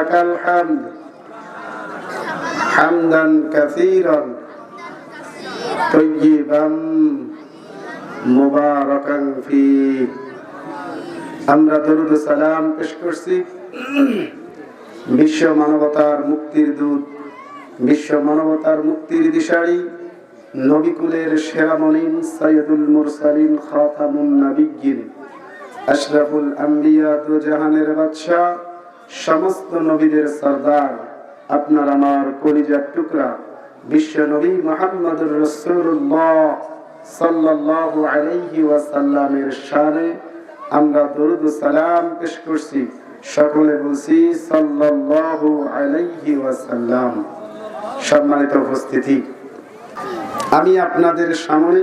لك الحمد حمدا كثيرا طيبا মুবারাকান ফি আমরা দরুদ সালাম পেশ করছি বিশ্ব মানবতার মুক্তির দূত বিশ্ব মানবতার মুক্তির দিশারি নবিকুলের সেরা মনিন সৈয়দুল মুরসালিন খাতামুন নাবিয়্যিন আশরাফুল আম্বিয়া দু জাহানের বাদশাহ সমস্ত নবীদের সর্দার, আপনার আমার কলিজার টুকরা, বিশ্ব নবী মোহাম্মদুর রসুল্লাহ সাল্লাল্লাহু আলাইহি ওয়াসাল্লামের শানে আমরা দরুদ সালাম পেশ করছি। সকলে বলছি সাল্লাল্লাহু আলাইহি ওয়াসাল্লাম। সম্মানিত উপস্থিতি, আমি আপনাদের সামনে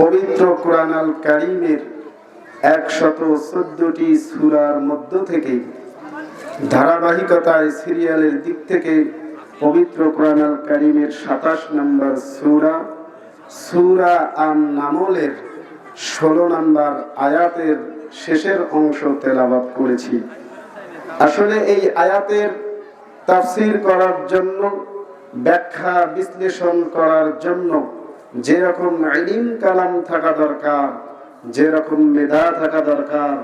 পবিত্র কোরআন আল কারিমের একশত চোদ্দটি সুরার মধ্য থেকে ধারাবাহিকতায় সিরিয়ালের দিক থেকে পবিত্র কোরআন আল কারিমের সাতাশ নম্বর সুরা সুরা আন নামলের ষোলো নম্বর আয়াতের শেষের অংশ তেলাবাদ করেছি। আসলে এই আয়াতের তাফসির করার জন্য, ব্যাখ্যা বিশ্লেষণ করার জন্য যেরকম ইলিম কালাম থাকা দরকার যেরকম মেধা থাকা দরকার,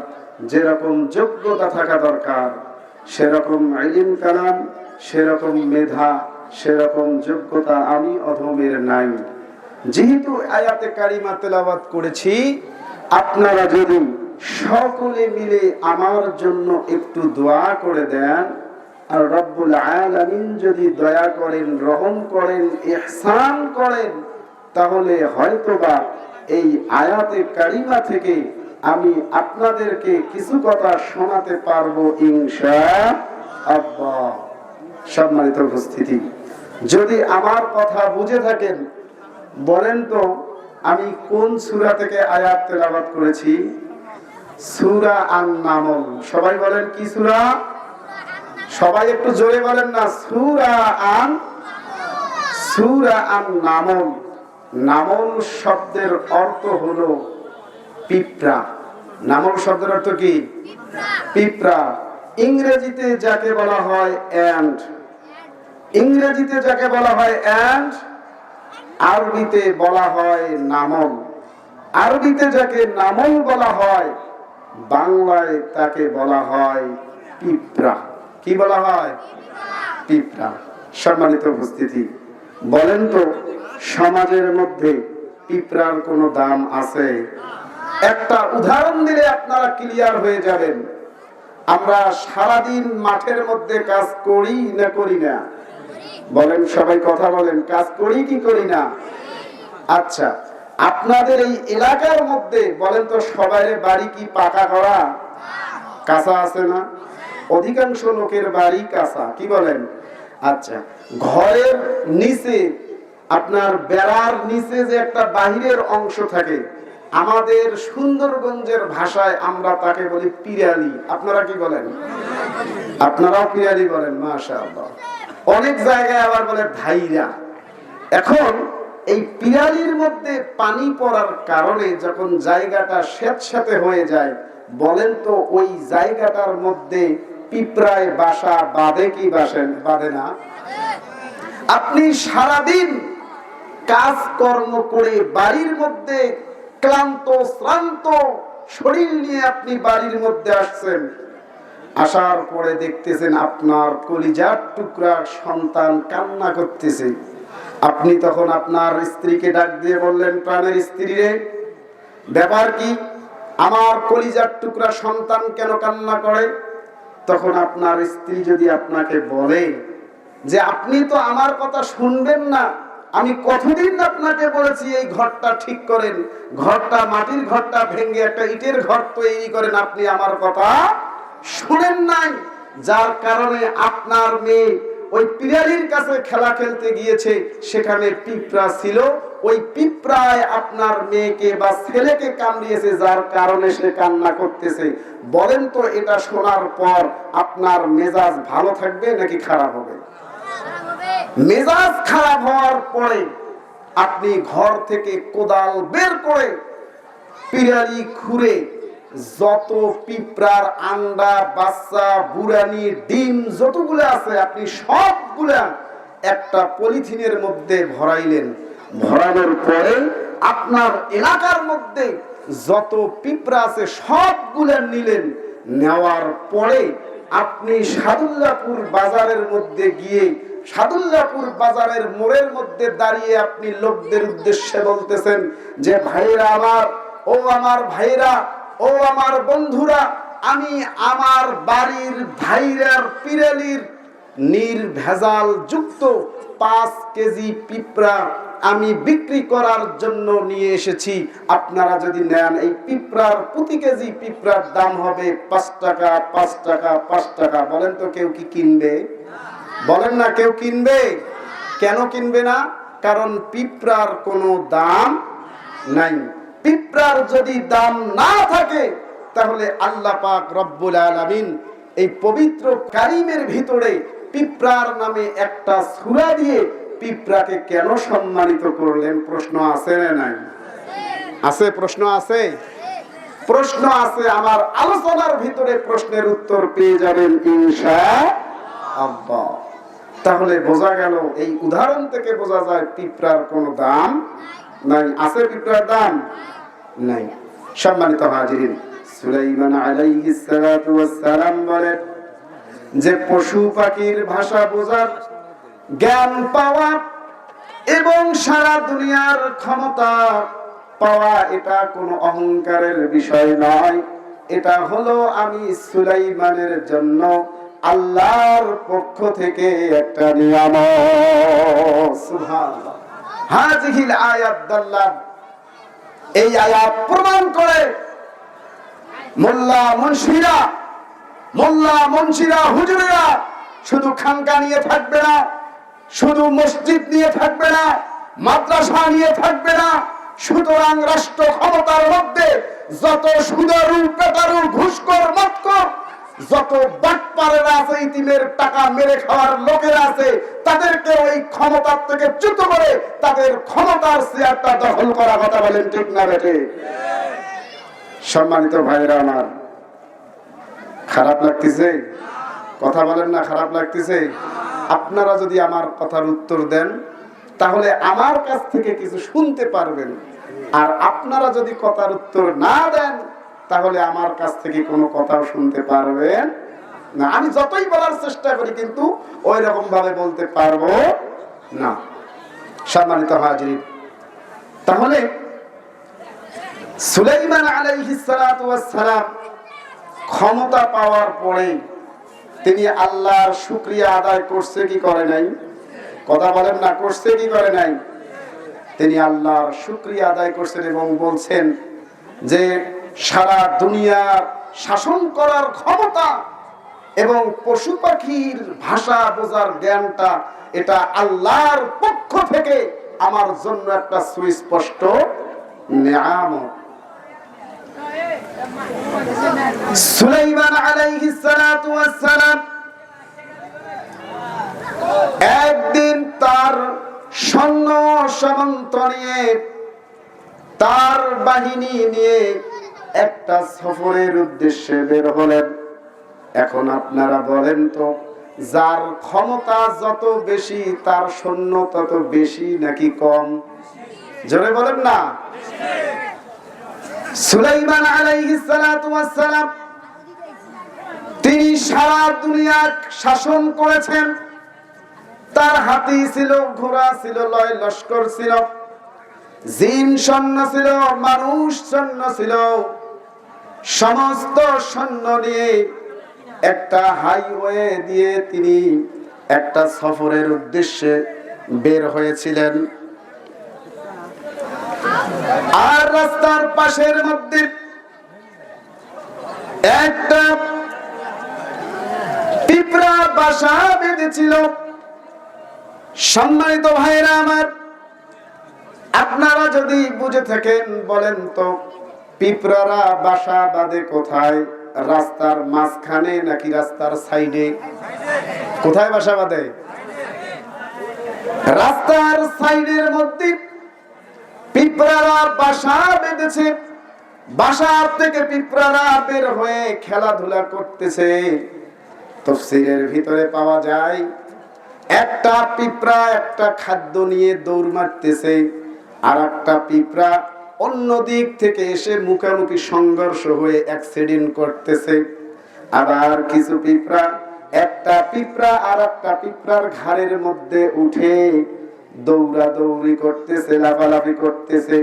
যেরকম যোগ্যতা থাকা দরকার, সেরকম ইলিম কালাম, সেরকম মেধা, সেরকম যোগ্যতা আমি অধমের নাই। যেহেতু আয়াতে কারিমা তেলাবাদ করেছি, আপনারা যদি সকলে মিলে আমার জন্য একটু দোয়া করে দেন, আর রব্বুল আলামিন যদি দয়া করেন, রহম করেন, ইহসান করেন, তাহলে হয়তোবা এই আয়াতে কারিমা থেকে আমি আপনাদেরকে কিছু কথা শোনাতে পারব ইনশা আল্লাহ। সম্মানিত উপস্থিতি, যদি আমার কথা বুঝে থাকেন, বলেন তো আমি কোন সুরা থেকে আয়াত তেলাওয়াত করেছি? সূরা আন নামল সবাই বলেন কি সূরা? সবাই একটু জোরে বলেন না, সুরা আন সুরা আন নামল নামল শব্দের অর্থ হলো পিঁপড়া। নামল শব্দের অর্থ কি? পিঁপড়া। ইংরেজিতে যাকে বলা হয় অ্যান্ড ইংরেজিতে যাকে বলা হয় অ্যান্ড আরবিতে বলা হয় নামল। আরবিতে যাকে নামল বলা হয়, বাংলায় তাকে বলা হয় পিঁপড়া। কি বলা হয়? পিঁপড়া। সম্মানিত উপস্থিতি। বলেন তো সমাজের মধ্যে পিঁপড়ার কোনো দাম আছে? একটা উদাহরণ দিলে আপনারা ক্লিয়ার হয়ে যাবেন। আমরা সারাদিন মাঠের মধ্যে কাজ করি না করি না? বলেন, সবাই কথা বলেন, কাজ করি কি করি না? আচ্ছা আপনাদের এই এলাকার মধ্যে, বলেন তো সবাই বাড়ি কি পাকা করা? কাঁচা আছে না? অধিকাংশ লোকের বাড়ি কাঁচা, কি বলেন? আচ্ছা ঘরের নিচে আপনার বেড়ার নিচে যে একটা বাহিরের অংশ থাকে, আমাদের সুন্দরগঞ্জের ভাষায় আমরা তাকে বলি পিরালি আপনারা কি বলেন? আপনারাও পিরালি বলেন মাশা অনেক জায়গায় আবার বলে ধাইরা এখন এই পিরালির মধ্যে পানি পড়ার কারণে যখন জায়গাটা স্যাঁতস্যাঁতে হয়ে যায়, বলেন তো ওই জায়গাটার মধ্যে পিঁপড়ায় বাসা বাঁধে কি বাসেন বাঁধে না? আপনি সারাদিন কাজ কর্ম করে বাড়ির মধ্যে ক্লান্ত, শ্রান্ত শরীর নিয়ে আপনি বাড়ির মধ্যে আসছেন। আসার পরে দেখতেছেন আপনার কলিজার টুকরা সন্তান কান্না করতেছে। আপনি তখন আপনার স্ত্রীকে ডাক দিয়ে বললেন, প্রাণের স্ত্রী রে, ব্যাপার কি? আমার কলিজার টুকরা সন্তান কেন কান্না করে? তখন আপনার স্ত্রী যদি আপনাকে বলে যে, আপনি তো আমার কথা শুনবেন না আমি কতদিন আপনাকে বলেছি এই ঘরটা ঠিক করেন? ঘরটা মাটির ঘরটা ভেঙে একটা ইটের ঘর তৈরি করেন আপনি আমার কথা শুনেন নাই। যার কারণে আপনার মেয়ে ওই পিরালির কাছে খেলা খেলতে গিয়েছে, সেখানে পিঁপড়া ছিল। ওই পিঁপড়ায় আপনার মেয়েকে বা ছেলেকে কামড়িয়েছে, যার কারণে সে কান্না করতেছে। বলেন তো এটা শোনার পর আপনার মেজাজ ভালো থাকবে নাকি খারাপ হবে? মেজাজ খারাপ হওয়ার পরে আপনি ঘর থেকে কোদাল বের করে পিরালি খুঁড়ে যত পিঁপড়ার আন্ডা, বাচ্চা, বুড়ানি, ডিম, যতগুলো আছে, আপনি সবগুলা একটা পলিথিনের মধ্যে ভরাইলেন। ভরানোর পরে আপনার এলাকার মধ্যে যত পিঁপড়া আছে, সবগুলা নিলেন। নেওয়ার পরে আপনি সাদুল্লাপুর বাজারের মধ্যে গিয়ে সাদুল্লাপুর বাজারের মোড়ের মধ্যে দাঁড়িয়ে আপনি লোকদের উদ্দেশ্যে বলতেছেন যে, ভাইরা আমার, ও আমার ভাইরা, ও আমার বন্ধুরা, আমি আমার বাড়ির ভাইরার পিরালির নির্ভেজাল যুক্ত পাঁচ কেজি পিঁপড়া আমি বিক্রি করার জন্য নিয়ে এসেছি। আপনারা যদি নেন, এই পিঁপড়ার প্রতি কেজি পিঁপড়ার দাম হবে পাঁচ টাকা পাঁচ টাকা পাঁচ টাকা। বলেন তো কেউ কি কিনবে? বলেন না কেউ কিনবে? কেন কিনবে না? কারণ পিঁপড়ার কোনো দাম নাই। পিঁপড়ার যদি দাম না থাকে, তাহলে আল্লাহ পাক রব্বুল আলামিন এই পবিত্র কারিমের ভিতরে পিঁপড়ার নামে একটা সুরা দিয়ে পিঁপড়াকে কেন সম্মানিত করলেন? প্রশ্ন আছে নাই? আছে, প্রশ্ন আছে? প্রশ্ন আছে, আমার আলোচনার ভিতরে প্রশ্নের উত্তর পেয়ে যাবেন ইনশা আল্লাহ। তাহলে বোঝা গেল, এই উদাহরণ থেকে বোঝা যায় পিঁপড়ার কোনো দাম নাই। আছে পিঁপড়ার দাম? নাই। সম্মানিত হাজিরিন, সুলাইমান আলাইহিস সালাতু বলেন, যে পশু পাখির ভাষা বোঝার জ্ঞান পাওয়া এবং সারা দুনিয়ার ক্ষমতা পাওয়া, এটা কোনো অহংকারের বিষয় নয়। এটা হলো আমি সুলাইমানের জন্য আল্লাহর পক্ষ থেকে একটা নিয়ম হাজিহিল আয়াত দাল্লাহ এই আয়াত প্রমাণ করে মোল্লা মুন্সিরা মোল্লা মুন্সিরা হুজুরেরা শুধু খানকা নিয়ে থাকবে না, শুধু মসজিদ নিয়ে থাকবে না, মাদ্রাসা নিয়ে থাকবে না, সুতরাং রাষ্ট্র ক্ষমতার মধ্যে যত সুদারু পেটারু ঘুষকর মৎকর যত বাটপারেরা আছে ইতিমের টাকা মেরে খাওয়ার লোকেরা আছে, তাদেরকে ওই ক্ষমতার থেকে চ্যুত করে তাদের ক্ষমতার চেয়ারটা দখল করা কথা বলেন ঠিক না বেটে সম্মানিত ভাইরা আমার, খারাপ লাগতেছে? কথা বলেন না, খারাপ লাগতেছে? আপনারা যদি আমার কথার উত্তর দেন, তাহলে আমার কাছ থেকে কিছু শুনতে পারবেন। আর আপনারা যদি কথার উত্তর না দেন তাহলে আমার কাছ থেকে কোনো কথাও শুনতে পারবেন না। আমি যতই বলার চেষ্টা করি কিন্তু ওই রকম ভাবে বলতে পারব না। সম্মানিত হাজির তাহলে সুলাইমান আলাইহিস সালাতু ওয়াস সালাম ক্ষমতা পাওয়ার পরে তিনি আল্লাহর শুক্রিয়া আদায় করছে কি করে নাই? কথা বলেন না, করছে কি করে নাই? তিনি আল্লাহর শুক্রিয়া আদায় করছেন এবং বলছেন যে সারা দুনিয়া শাসন করার ক্ষমতা এবং পশু পাখির ভাষা বোঝার জ্ঞানটা এটা আল্লাহর পক্ষ থেকে আমার জন্য একটা সুস্পষ্ট নিয়ামত। সুলাইমান আলাইহিস সালাতু ওয়াস একদিন তার সৈন্য সামন্ত নিয়ে তার বাহিনী নিয়ে একটা সফরের উদ্দেশ্যে বের হলেন। এখন আপনারা বলেন তো, যার ক্ষমতা যত বেশি, তার সৈন্য তত বেশি নাকি কম? জোরে বলেন না। সুলাইমান আলাইহিস সালাতু ওয়াস সালাম তিনি সারা দুনিয়া শাসন করেছেন। তার হাতি ছিল, ঘোড়া ছিল, লয় লস্কর ছিল, জিন সৈন্য ছিল, মানুষ সৈন্য ছিল। সমস্ত সৈন্য নিয়ে একটা হাইওয়ে দিয়ে তিনি একটা সফরের উদ্দেশ্যে বের হয়েছিলেন। আর রাস্তার পাশের মধ্যে একটা পিঁপড়া বাসা বেঁধেছিল। সম্মানিত ভাইরা আমার, আপনারা যদি বুঝে থাকেন বলেন তো পিঁপড়ারা বাসা বাঁধে কোথায়? রাস্তার মাঝখানে নাকি রাস্তার সাইডে? কোথায় বাসা বাঁধে? রাস্তার সাইডের মধ্যে পিঁপড়ারা বাসা বেঁধেছে। বাসার থেকে পিঁপড়ারা বের হয়ে খেলাধুলা করতেছে। তফসিলের ভিতরে পাওয়া যায়, একটা পিঁপড়া একটা খাদ্য নিয়ে দৌড় মারতেছে আর একটা পিঁপড়া অন্য দিক থেকে এসে মুখামুখি সংঘর্ষ হয়ে অ্যাক্সিডেন্ট করতেছে। আবার কিছু পিঁপড়া, একটা পিঁপড়া আর একটা পিঁপড়ার ঘাড়ের মধ্যে উঠে দৌড়া দৌড়ি করতেছে, লাফালাফি করতেছে।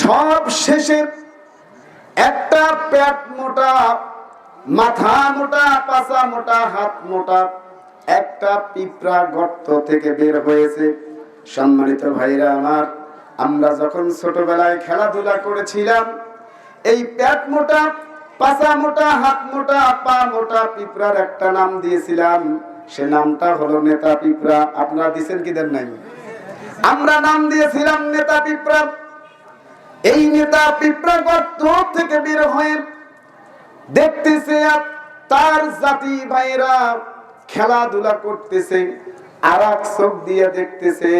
সব শেষে একটা পেট মোটা, মাথা মোটা পাছা মোটা, হাত মোটা একটা পিঁপড়া গর্ত থেকে বের হয়েছে। সম্মানিত ভাইরা আমার আমরা যখন ছোটবেলায় খেলাধুলা করেছিলাম, এই পেট মোটা পাছা মোটা, হাত মোটা, পা মোটা পিঁপড়ার একটা নাম দিয়েছিলাম। সে নামটা হলো নেতা পিঁপড়া। আপনারা দিছেন কি দেন নাই? আমরা নাম দিয়েছিলাম নেতা পিঁপড়া। এই নেতা পিঁপড়া থেকে বের হয়ে দেখতেছে তার জাতি ভাইরা খেলাধুলা করতেছে, আর এক চোখ দিয়ে দেখতেছে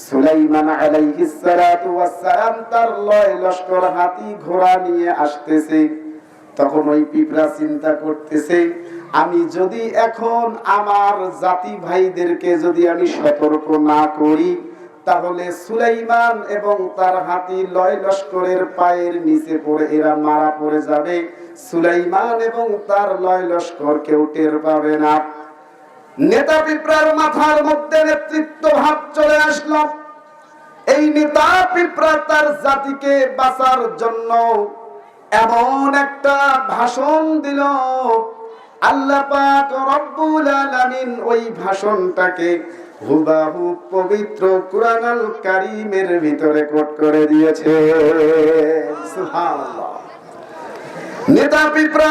সুলাইমান আলাইহিস সালাতু ওয়াস সালাম তার লয় লস্কর হাতি ঘোড়া নিয়ে আসতেছে। তখন ওই পিঁপড়া চিন্তা করতেছে, আমি যদি এখন আমার জাতি ভাইদেরকে যদি আমি সতর্ক না করি, তাহলে সুলাইমান এবং তার হাতি লয় লস্করের পায়ের নিচে পড়ে, এরা মারা পড়ে যাবে। সুলাইমান এবং তার লয় লস্কর কেউ টের পাবে না। নেতা পিঁপড়ার মাথার মধ্যে নেতৃত্ব ভাব চলে আসলো। এই নেতা পিঁপড়া তার জাতিকে বাঁচার জন্য এমন একটা ভাষণ দিল। আল্লাহ পাক রব্বুল আলামিন ওই ভাষণটাকে হুবাহু পবিত্র কুরআনুল কারীমের ভিতরে কোট করে দিয়েছে। সুবহানাল্লাহ। নেতা পিঁপড়া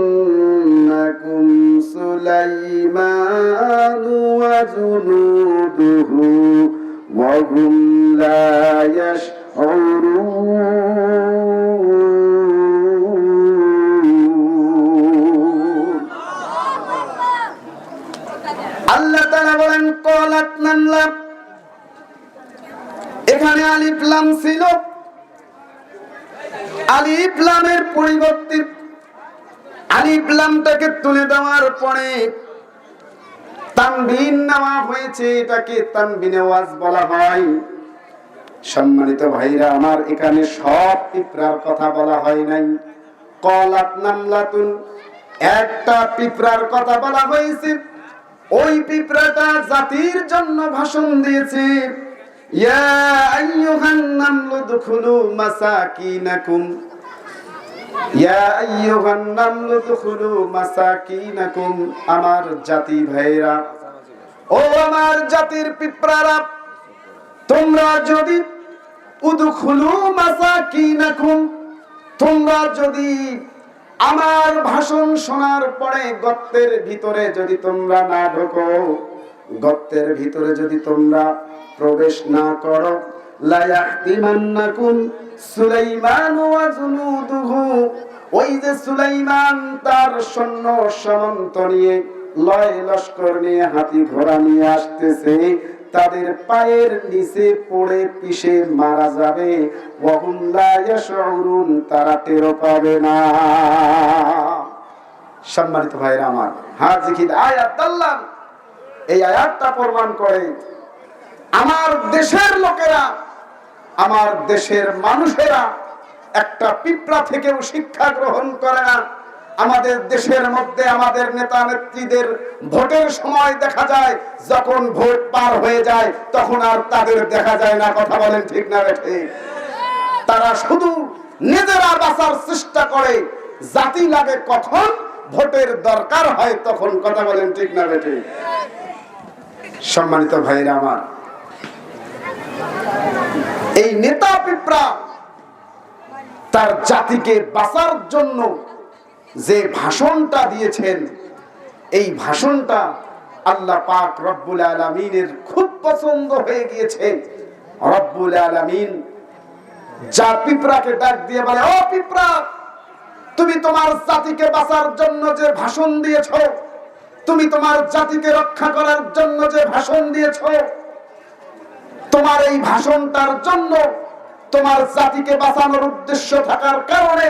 এখানে আলিফ লাম ছিল। আলিফ লামের পরিবর্তে আলিফ লামটাকে তুলে দেওয়ার পরে হয়েছে, এটাকে বলা হয়। সম্মানিত ভাইরা, আমার এখানে সব পিঁপড়ার কথা বলা হয় নাই। কলাত নামলাতুন, একটা পিঁপড়ার কথা বলা হয়েছে। ওই পিঁপড়াটা জাতির জন্য ভাষণ দিয়েছে। ইয়া আইয়ুহান নামলু দুখুলু মাসাকিনাকুম আমার জাতি ভাইরা ও আমার জাতির পিঁপড়ারা, তোমরা যদি উদখুলু মাসাকিনাকুম, তোমরা যদি আমার ভাষণ শোনার পরে গর্তের ভিতরে যদি তোমরা না ঢোকো, গর্তের ভিতরে যদি তোমরা প্রবেশ না করো নিয়ে লয় লস্কর নিয়ে হাতি ঘোড়া নিয়ে আসতেছে, তাদের পায়ের নিচে পড়ে পিষে মারা যাবে। তারা টেরো পাবে না। সম্মানিত ভাইরা আমার। হাজিকিদ আয়াত আল্লাহ এই আয়াতটা প্রমাণ করে আমার দেশের লোকেরা, আমার দেশের মানুষেরা একটা পিঁপড়া থেকেও শিক্ষা গ্রহণ করে না। আমাদের দেশের মধ্যে আমাদের নেতা নেত্রীদের ভোটের সময় দেখা যায়, যখন ভোট পার হয়ে যায়, তখন আর তাদের দেখা যায় না। কথা বলেন ঠিক না রেখে তারা শুধু নিজেরা বাঁচার চেষ্টা করে। জাতি লাগে কখন ভোটের দরকার হয় তখন কথা বলেন ঠিক না বেঠে? সম্মানিত ভাইরা আমার, এই নেতা পিঁপড়া তার জাতিকে বাঁচার জন্য যে ভাষণটা দিয়েছেন, এই ভাষণটা আল্লাহ পাক রব্বুল আলমিনের খুব পছন্দ হয়ে গিয়েছে। রব্বুল আলমিন যা পিঁপড়াকে ডাক দিয়ে বলে, ও তুমি তোমার জাতিকে বাঁচার জন্য যে ভাষণ দিয়েছ, তুমি তোমার জাতিকে রক্ষা করার জন্য যে ভাষণ দিয়েছ, তোমার এই ভাষণটার জন্য তোমার জাতিকে বাঁচানোর উদ্দেশ্য থাকার কারণে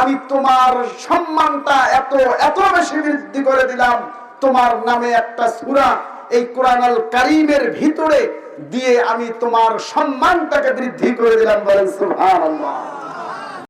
আমি তোমার সম্মানটা এত এত বেশি বৃদ্ধি করে দিলাম। তোমার নামে একটা সুরা এই কোরআন আল কারিমের ভিতরে দিয়ে আমি তোমার সম্মানটাকে বৃদ্ধি করে দিলাম বলেন সুবহানাল্লাহ।